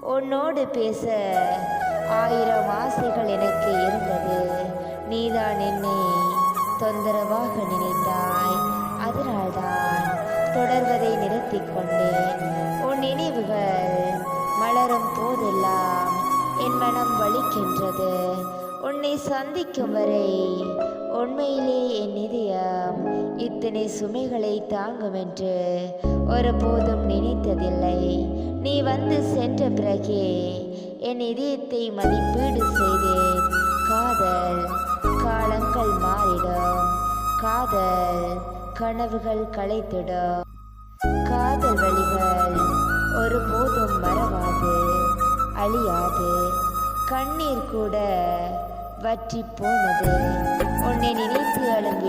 உன்னோடு பேச ஆயிரம் ஆசைகள் எனக்கு இருந்தது. நீதான் என்னை தொந்தரவாக நினைத்தாய். அதனால்தான் தொடர்வதை நிறுத்திக் கொண்டேன். உன் நினைவுகள் மலரும் போதெல்லாம் என் மனம் வலிக்கின்றது. உன்னை சந்திக்கும் வரை உண்மையிலே என் இதயம் இத்தனை சுமைகளை தாங்கும் என்று ஒருபோதும் நினைத்ததில்லை. நீ வந்து சென்ற பிறகே என் இதயத்தை மதிப்பீடு செய்தேன். காதல் காலங்கள் மாறிடும். காதல் கனவுகள் களைத்திடும். காதல் வழிகள் ஒருபோதும் மறவாது அழியாது. கண்ணீர் கூட வற்றி போனது. உன்னை நினைத்து அழும்